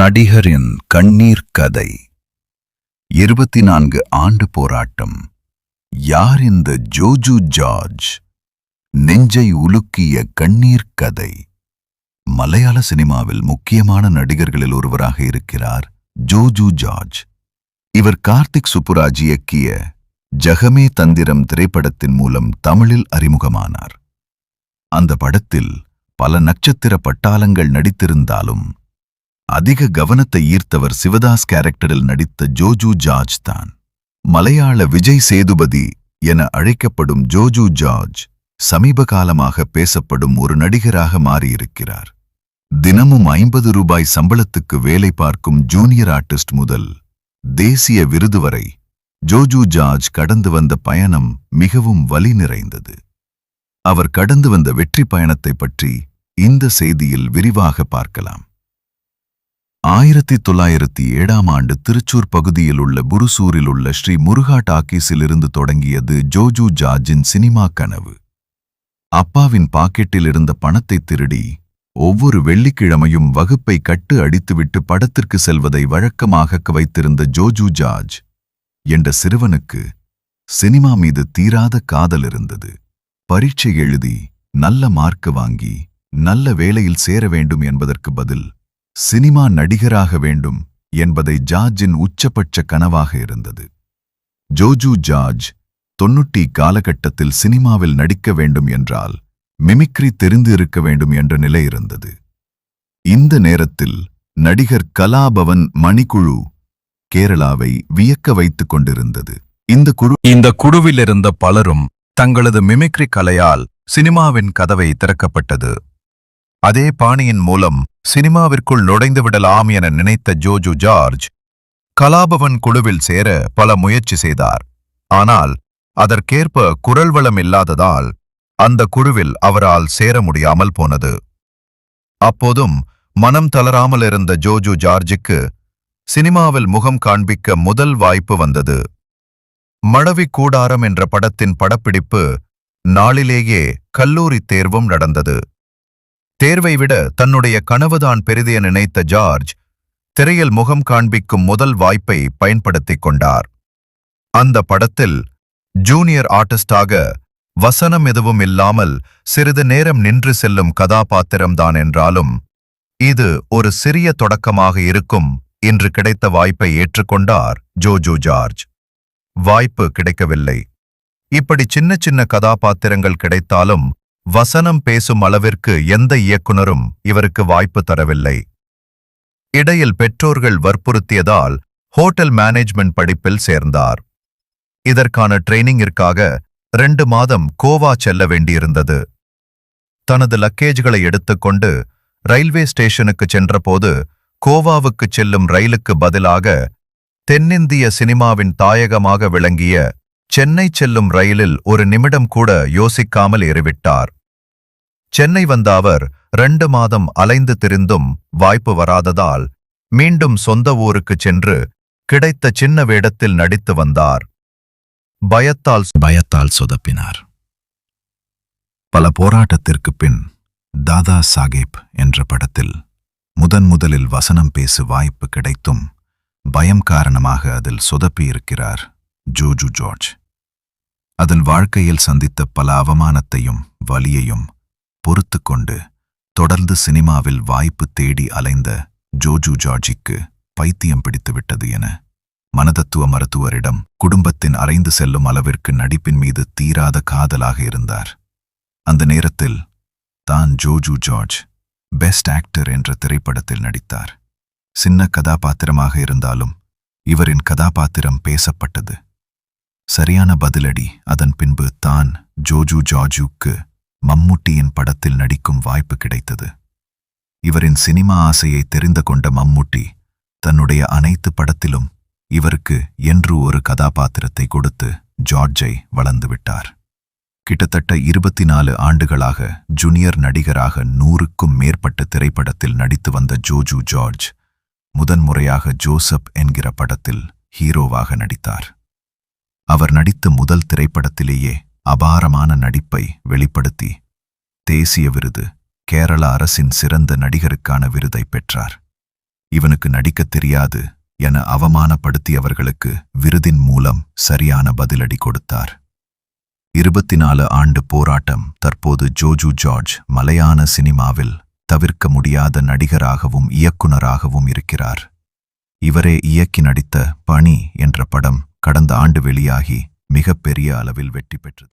நடிகரின் கண்ணீர் கதை. இருபத்தி நான்கு ஆண்டு போராட்டம். யார் இந்த ஜோஜு ஜார்ஜ்? நெஞ்சை உலுக்கிய கண்ணீர் கதை. மலையாள சினிமாவில் முக்கியமான நடிகர்களில் ஒருவராக இருக்கிறார் ஜோஜு ஜார்ஜ். இவர் கார்த்திக் சுப்புராஜ் இயக்கிய ஜகமே தந்திரம் திரைப்படத்தின் மூலம் தமிழில் அறிமுகமானார். அந்த படத்தில் பல நட்சத்திர பட்டாளங்கள் நடித்திருந்தாலும் அதிக கவனத்தை ஈர்த்தவர் சிவதாஸ் கேரக்டரில் நடித்த ஜோஜு ஜார்ஜ் தான். மலையாள விஜய் சேதுபதி என அழைக்கப்படும் ஜோஜு ஜார்ஜ் சமீப காலமாக பேசப்படும் ஒரு நடிகராக மாறியிருக்கிறார். தினமும் ஐம்பது ரூபாய் சம்பளத்துக்கு வேலை பார்க்கும் ஜூனியர் ஆர்டிஸ்ட் முதல் தேசிய விருது வரை ஜோஜு ஜார்ஜ் கடந்து வந்த பயணம் மிகவும் வலி நிறைந்தது. அவர் கடந்து வந்த வெற்றி பயணத்தைப் பற்றி இந்த செய்தியில் விரிவாக பார்க்கலாம். ஆயிரத்தி தொள்ளாயிரத்தி ஏழாம் ஆண்டு திருச்சூர் பகுதியில் உள்ள புருசூரில் உள்ள ஸ்ரீ முருகா டாக்கீஸிலிருந்து தொடங்கியது ஜோஜு ஜார்ஜின் சினிமா கனவு. அப்பாவின் பாக்கெட்டில் இருந்த பணத்தை திருடி ஒவ்வொரு வெள்ளிக்கிழமையும் வகுப்பை கட்டு அடித்துவிட்டு படத்திற்கு செல்வதை வழக்கமாக வைத்திருந்த ஜோஜு ஜார்ஜ் என்ற சிறுவனுக்கு சினிமா மீது தீராத காதல் இருந்தது. பரீட்சை எழுதி நல்ல மார்க்கு வாங்கி நல்ல வேலையில் சேர வேண்டும் என்பதற்கு பதில் சினிமா நடிகராக வேண்டும் என்பதை ஜார்ஜின் உச்சபட்ச கனவாக இருந்தது. ஜோஜு ஜார்ஜ் தொன்னூட்டி காலகட்டத்தில் சினிமாவில் நடிக்க வேண்டும் என்றால் மிமிக்ரி தெரிந்து இருக்க வேண்டும் என்ற நிலை இருந்தது. இந்த நேரத்தில் நடிகர் கலாபவன் மணிக்குழு கேரளாவை வியக்க வைத்துக் கொண்டிருந்தது. இந்த குழு இந்த குழுவில் இருந்த பலரும் தங்களது மிமிக்ரி கலையால் சினிமாவின் கதவை திறக்கப்பட்டது. அதே பாணியின் மூலம் சினிமாவிற்குள் நுழைந்து விடலாம் என நினைத்த ஜோஜு ஜார்ஜ் கலாபவன் குழுவில் சேர பல முயற்சி செய்தார். ஆனால் அதற்கேற்ப குரல் வளம் இல்லாததால் அந்த குழுவில் அவரால் சேர முடியாமல் போனது. அப்போதும் மனம் தளராமல் இருந்த ஜோஜு ஜார்ஜுக்கு சினிமாவில் முகம் காண்பிக்க முதல் வாய்ப்பு வந்தது. மழவி கூடாரம் என்ற படத்தின் படப்பிடிப்பு நாளிலேயே கல்லூரி தேர்வும் நடந்தது. தேர்வை விட தன்னுடைய கனவுதான் பெரிதென நினைத்த ஜார்ஜ் திரையில் முகம் காண்பிக்கும் முதல் வாய்ப்பை பயன்படுத்திக் கொண்டார். அந்த படத்தில் ஜூனியர் ஆர்டிஸ்டாக வசனம் எதுவும் இல்லாமல் சிறிது நேரம் நின்று செல்லும் கதாபாத்திரம்தான் என்றாலும் இது ஒரு சிறிய தொடக்கமாக இருக்கும் என்று கிடைத்த வாய்ப்பை ஏற்றுக்கொண்டார் ஜோஜோ ஜார்ஜ். வாய்ப்பு கிடைக்கவில்லை. இப்படி சின்ன சின்ன கதாபாத்திரங்கள் கிடைத்தாலும் வசனம் பேசும் அளவிற்கு எந்த இயக்குனரும் இவருக்கு வாய்ப்பு தரவில்லை. இடையில் பெற்றோர்கள் வற்புறுத்தியதால் ஹோட்டல் மேனேஜ்மெண்ட் படிப்பில் சேர்ந்தார். இதற்கான ட்ரெய்னிங்கிற்காக ரெண்டு மாதம் கோவா செல்ல வேண்டியிருந்தது. தனது லக்கேஜ்களை எடுத்துக்கொண்டு ரயில்வே ஸ்டேஷனுக்கு சென்றபோது கோவாவுக்கு செல்லும் ரயிலுக்கு பதிலாக தென்னிந்திய சினிமாவின் தாயகமாக விளங்கிய சென்னை செல்லும் ரயிலில் ஒரு நிமிடம் கூட யோசிக்காமல் ஏறிவிட்டார். சென்னை வந்த அவர் ரெண்டு மாதம் அலைந்து திரிந்தும் வாய்ப்பு வராததால் மீண்டும் சொந்த ஊருக்குச் சென்று கிடைத்த சின்ன வேடத்தில் நடித்து வந்தார். பயத்தால் பயத்தால் சொதப்பினார். பல போராட்டத்திற்கு பின் தாதா சாகேப் என்ற படத்தில் முதன் முதலில் வசனம் பேசு வாய்ப்பு கிடைத்தும் பயம் காரணமாக அதில் சொதப்பியிருக்கிறார் ஜோஜு ஜார்ஜ். அதன் வாழ்க்கையில் சந்தித்த பல அவமானத்தையும் வலியையும் பொறுத்து கொண்டு தொடர்ந்து சினிமாவில் வாய்ப்பு தேடி அலைந்த ஜோஜு ஜார்ஜிக்கு பைத்தியம் பிடித்துவிட்டது என மனதத்துவ மருத்துவரிடம் குடும்பத்தின் அரைந்து செல்லும் அளவிற்கு நடிப்பின் மீது தீராத காதலாக இருந்தார். அந்த நேரத்தில் தான் ஜோஜு ஜார்ஜ் பெஸ்ட் ஆக்டர் என்ற திரைப்படத்தில் நடித்தார். சின்ன கதாபாத்திரமாக இருந்தாலும் இவரின் கதாபாத்திரம் பேசப்பட்டது. சரியான பதிலடி. அதன் பின்பு தான் ஜோஜு ஜார்ஜுக்கு மம்முட்டியின் படத்தில் நடிக்கும் வாய்ப்பு கிடைத்தது. இவரின் சினிமா ஆசையை தெரிந்து கொண்ட மம்முட்டி தன்னுடைய அனைத்து படத்திலும் இவருக்கு என்று ஒரு கதாபாத்திரத்தை கொடுத்து ஜார்ஜை வளர்ந்துவிட்டார் கிட்டத்தட்ட இருபத்தி நாலு ஆண்டுகளாக ஜூனியர் நடிகராக நூறுக்கும் மேற்பட்ட திரைப்படத்தில் நடித்து வந்த ஜோஜு ஜார்ஜ் முதன்முறையாக ஜோசப் என்கிற படத்தில் ஹீரோவாக நடித்தார். அவர் நடித்த முதல் திரைப்படத்திலேயே அபாரமான நடிப்பை வெளிப்படுத்தி தேசிய விருது கேரள அரசின் சிறந்த நடிகருக்கான விருதை பெற்றார். இவனுக்கு நடிக்கத் தெரியாது என அவமானப்படுத்தியவர்களுக்கு விருதின் மூலம் சரியான பதிலடி கொடுத்தார். இருபத்தி நாலு ஆண்டு போராட்டம் தற்போது ஜோஜு ஜார்ஜ் மலையாள சினிமாவில் தவிர்க்க முடியாத நடிகராகவும் இயக்குனராகவும் இருக்கிறார். இவரே இயக்கி நடித்த பணி என்ற படம் கடந்த ஆண்டு வெளியாகி மிகப்பெரிய அளவில் வெற்றி பெற்றது.